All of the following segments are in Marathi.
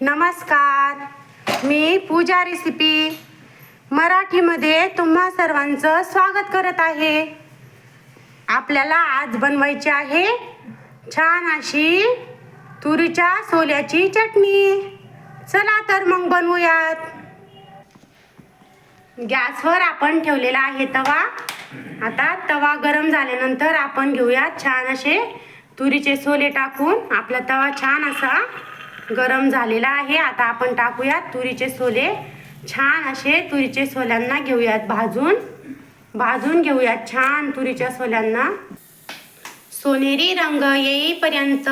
नमस्कार. मी पूजा रेसिपी मराठीमध्ये तुम्हा सर्वांचं स्वागत करत आहे. आपल्याला आज बनवायची आहे छान अशी तुरीच्या सोल्याची चटणी. चला तर मग बनवूयात. गॅसवर आपण ठेवलेला आहे तवा. आता तवा गरम झाल्यानंतर आपण घेऊयात छान असे तुरीचे सोले टाकून. आपला तवा छान असा गरम झालेला आहे. आता आपण टाकूयात तुरीचे सोले. छान असे तुरीचे सोल्यांना घेऊयात भाजून. भाजून घेऊयात छान तुरीच्या सोल्यांना. सोनेरी रंग येईपर्यंत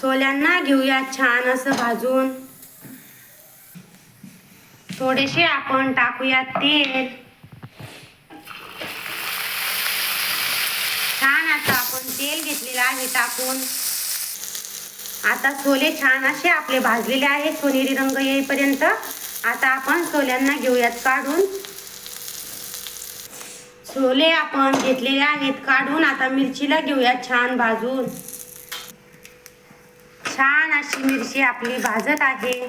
सोल्यांना घेऊयात छान असं भाजून. थोडेसे आपण टाकूयात तेल. छान असं आपण तेल घेतलेलं आहे टाकून. आता सोले छान असे आपले भाजलेले आहेत. सोनेरी रंग येईपर्यंत आता आपण सोल्यांना घेऊयात काढून. सोले आपण घेतलेले आहेत काढून. आता मिरचीला घेऊयात छान भाजून. छान अशी मिरची आपली भाजत आहे.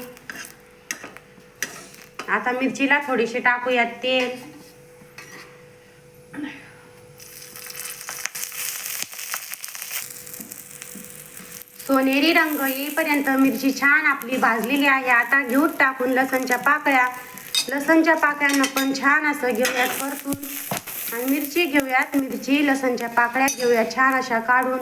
आता मिरचीला थोडीशी टाकूयात तेल. सोनेरी रंग येईपर्यंत मिरची छान आपली भाजलेली आहे. आता घेऊन टाकून लसणच्या पाकळ्या. लसणच्या पाकळ्यांना पण छान असं घेऊयात परतून. आणि मिरची घेऊयात. मिरची लसणच्या पाकळ्या घेऊयात छान अशा काढून.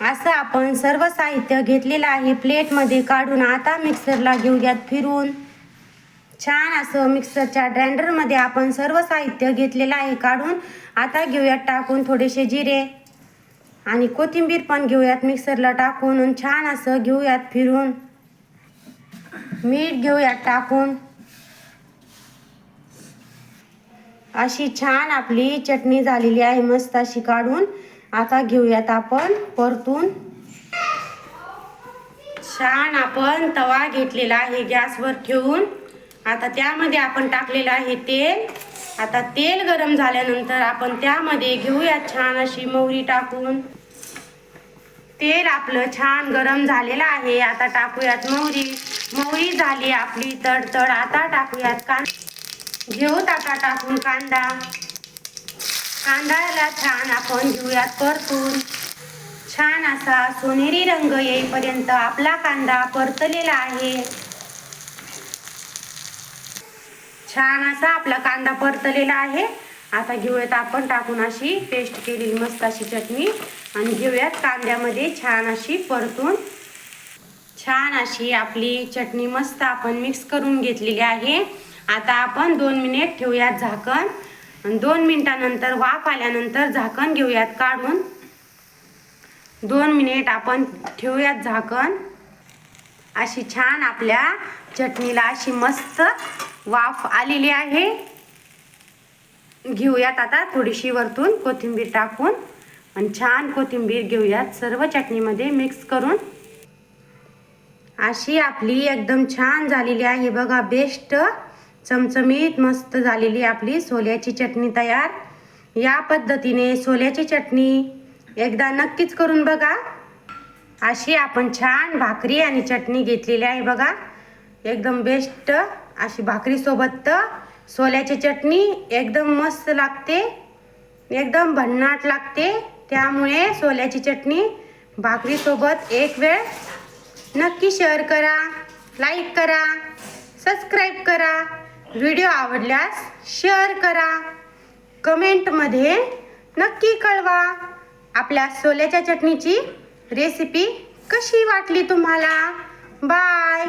असं आपण सर्व साहित्य घेतलेलं आहे. प्लेटमध्ये काढून आता मिक्सरला घेऊयात फिरून. छान असं मिक्सरच्या ग्राइंडरमध्ये आपण सर्व साहित्य घेतलेलं आहे काढून. आता घेऊयात टाकून थोडेसे जिरे. आणि कोथिंबीर पण घेऊयात मिक्सरला टाकून आणि छान असं घेऊयात फिरून. मीठ घेऊयात टाकून. अशी छान आपली चटणी झालेली आहे मस्त अशी काढून. आता घेऊयात आपण परतून. छान आपण तवा घेतलेला आहे गॅसवर ठेवून. आता त्यामध्ये आपण टाकलेलं आहे तेल. आता तेल गरम झाल्यानंतर आपण त्यामध्ये घेऊयात छान अशी मोहरी टाकून. तेल आपलं छान गरम झालेलं आहे. आता टाकूयात मोहरी. मोहरी झाली आपली तडतड आता टाकूयात कांदा. घेऊत आता टाकून कांदा. कांद्याला छान आपण घेऊयात परतून. छान असा सोनेरी रंग येईपर्यंत आपला कांदा परतलेला आहे. छान असा आपला कांदा परतलेला आहे. आता घेऊयात आपण टाकून अशी पेस्ट केलेली मस्त अशी चटणी. आणि घेऊयात कांद्यामध्ये छान अशी परतून. छान अशी आपली चटणी मस्त आपण मिक्स करून घेतलेली आहे. आता आपण दोन मिनिट ठेवूयात झाकण. आणि दोन मिनिटानंतर वाफ आल्यानंतर झाकण घेऊयात काढून. दोन मिनिट आपण ठेवूयात झाकण. अशी छान आपल्या चटणीला अशी मस्त वाफ आलेली आहे. घेऊयात आता थोडीशी वरतून कोथिंबीर टाकून आणि छान कोथिंबीर घेऊयात. सर्व चटणीमध्ये मिक्स करून. अशी आपली एकदम छान झालेली आहे. बघा बेस्ट चमचमीत मस्त झालेली आपली सोल्याची चटणी तयार. या पद्धतीने सोल्याची चटणी एकदा नक्कीच करून बघा. अशी आपण छान भाकरी आणि चटणी घेतलेली आहे बघा. एकदम बेस्ट अशी भाकरीसोबत तर सोल्याची चटणी एकदम मस्त लागते. एकदम भन्नाट लागते. त्यामुळे सोल्याची चटणी भाकरीसोबत एक वेळ नक्की शेअर करा लाईक करा सबस्क्राईब करा. व्हिडिओ आवडल्यास शेअर करा. कमेंटमध्ये नक्की कळवा आपल्या सोल्याच्या चटणीची रेसिपी कशी वाटली तुम्हाला. बाय